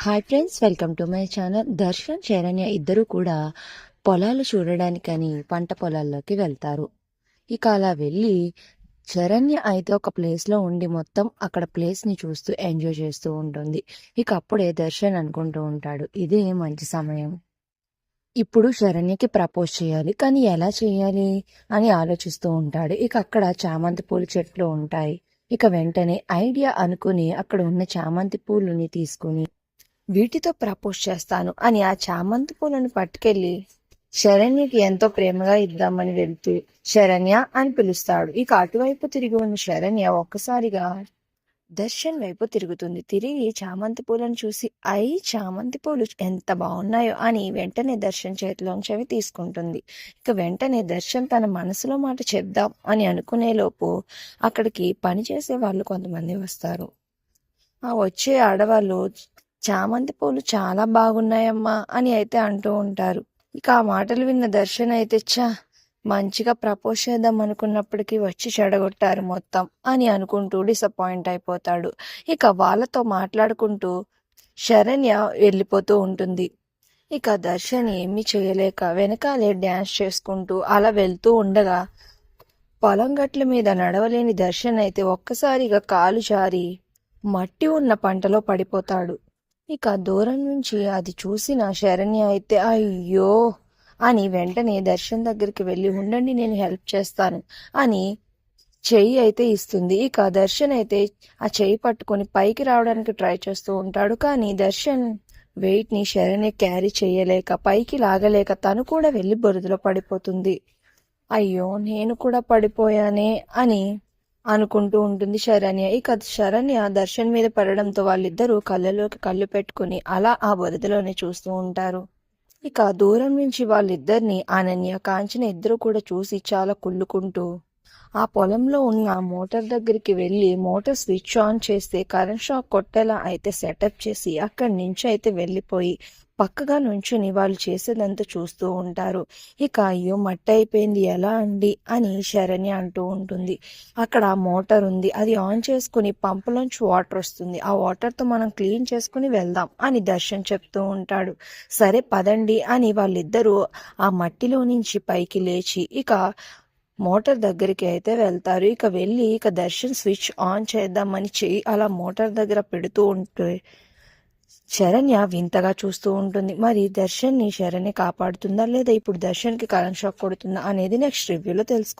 Hi friends welcome to my channel Darshan Saranya ఇద్దరు కూడా పొలాలు చూడడానికని పంట పొలాల్లోకి వెళ్తారు. ఇక అలా వెళ్ళి శరణ్య అయితే ఒక ప్లేస్లో ఉండి మొత్తం అక్కడ ప్లేస్ని చూస్తూ ఎంజాయ్ చేస్తూ ఉంటుంది. ఇక అప్పుడే దర్శన్ అనుకుంటూ ఉంటాడు ఇదే మంచి సమయం. ఇప్పుడు శరణ్యకి ప్రపోజ్ చేయాలి కానీ ఎలా చేయాలి? అని ఆలోచిస్తూ ఉంటాడు. ఇక అక్కడ చామంతి పూల చెట్లు ఉంటాయి. ఇక వెంటనే ఐడియా అనుకుని అక్కడ ఉన్న చామంతి పూలని తీసుకుని వీటితో ప్రపోజ్ చేస్తాను అని ఆ చామంతి పూలను పట్టుకెళ్ళి శరణ్యకి ఎంతో ప్రేమగా ఇద్దామని వెళ్తూ శరణ్య అని పిలుస్తాడు. ఇక అటువైపు తిరిగి ఉన్న శరణ్య ఒక్కసారిగా దర్శన్ వైపు తిరుగుతుంది. తిరిగి చామంతి పూలను చూసి ఐ చామంతి పూలు ఎంత బాగున్నాయో అని వెంటనే దర్శన్ చేతిలోంచి అవి తీసుకుంటుంది. ఇక వెంటనే దర్శన్ తన మనసులో మాట చెప్దాం అని అనుకునేలోపు అక్కడికి పని చేసే వాళ్ళు కొంతమంది వస్తారు. ఆ వచ్చే ఆడవాళ్ళు చామంతి పూలు చాలా బాగున్నాయమ్మా అని అయితే అంటూ ఉంటారు. ఇక ఆ మాటలు విన్న దర్శన్ అయితే చా మంచిగా ప్రపోజ్ చేద్దాం అనుకున్నప్పటికీ వచ్చి చెడగొట్టారు మొత్తం అని అనుకుంటూ డిసప్పాయింట్ అయిపోతాడు. ఇక వాళ్ళతో మాట్లాడుకుంటూ శరణ్య వెళ్ళిపోతూ ఉంటుంది. ఇక దర్శన్ ఏమీ చేయలేక వెనకాలే డ్యాన్స్ చేసుకుంటూ అలా వెళ్తూ ఉండగా పొలం గట్ల మీద నడవలేని దర్శన్ అయితే ఒక్కసారిగా కాలు జారి మట్టి ఉన్న పంటలో పడిపోతాడు. ఇక దూరం నుంచి అది చూసిన శరణ్య అయితే అయ్యో! అని వెంటనే దర్శన్ దగ్గరికి వెళ్ళి ఉండండి నేను హెల్ప్ చేస్తాను అని చెయ్యి అయితే ఇస్తుంది. ఇక దర్శన్ అయితే ఆ చెయ్యి పట్టుకొని పైకి రావడానికి ట్రై చేస్తూ ఉంటాడు. కానీ దర్శన్ వెయిట్ని శరణ్య క్యారీ చేయలేక పైకి లాగలేక తను కూడా వెళ్ళి బురదలో పడిపోతుంది. అయ్యో నేను కూడా పడిపోయానే అని అనుకుంటూ ఉంటుంది శరణ్య. ఇక శరణ్య దర్శన్ మీద పడడంతో వాళ్ళిద్దరూ కళ్ళలోకి కళ్ళు పెట్టుకుని అలా ఆ బురదలోనే చూస్తూ ఉంటారు. ఇక దూరం నుంచి వాళ్ళిద్దరిని అనన్య కాంచన ఇద్దరు కూడా చూసి చాలా కుళ్ళుకుంటూ ఆ పొలంలో ఉన్న మోటార్ దగ్గరికి వెళ్ళి మోటార్ స్విచ్ ఆన్ చేస్తే కరెంట్ షాక్ కొట్టేలా అయితే సెటప్ చేసి అక్కడి నుంచి అయితే వెళ్ళిపోయి పక్కగా నుంచుని వాళ్ళు చేసేదంతా చూస్తూ ఉంటారు. ఇక అయ్యో మట్టి అయిపోయింది ఎలా అండి? అని శరణ్య అంటూ ఉంటుంది. అక్కడ మోటార్ ఉంది. అది ఆన్ చేసుకుని పంపులోంచి వాటర్ వస్తుంది. ఆ వాటర్తో మనం క్లీన్ చేసుకుని వెళ్దాం అని దర్శన్ చెప్తూ ఉంటాడు. సరే పదండి అని వాళ్ళిద్దరూ ఆ మట్టిలో నుంచి పైకి లేచి ఇక మోటార్ దగ్గరికి అయితే వెళ్తారు. ఇక వెళ్ళి ఇక దర్శన్ స్విచ్ ఆన్ చేద్దామని చెయ్యి అలా మోటార్ దగ్గర పెడుతూ ఉంటే శరణ్య వింతగా చూస్తూ ఉంటుంది. మరి దర్శన్ని శరణ్య కాపాడుతుందా లేదా? ఇప్పుడు దర్శన్కి కరెంట్ షాక్ కొడుతుందా అనేది నెక్స్ట్ రివ్యూలో తెలుసుకో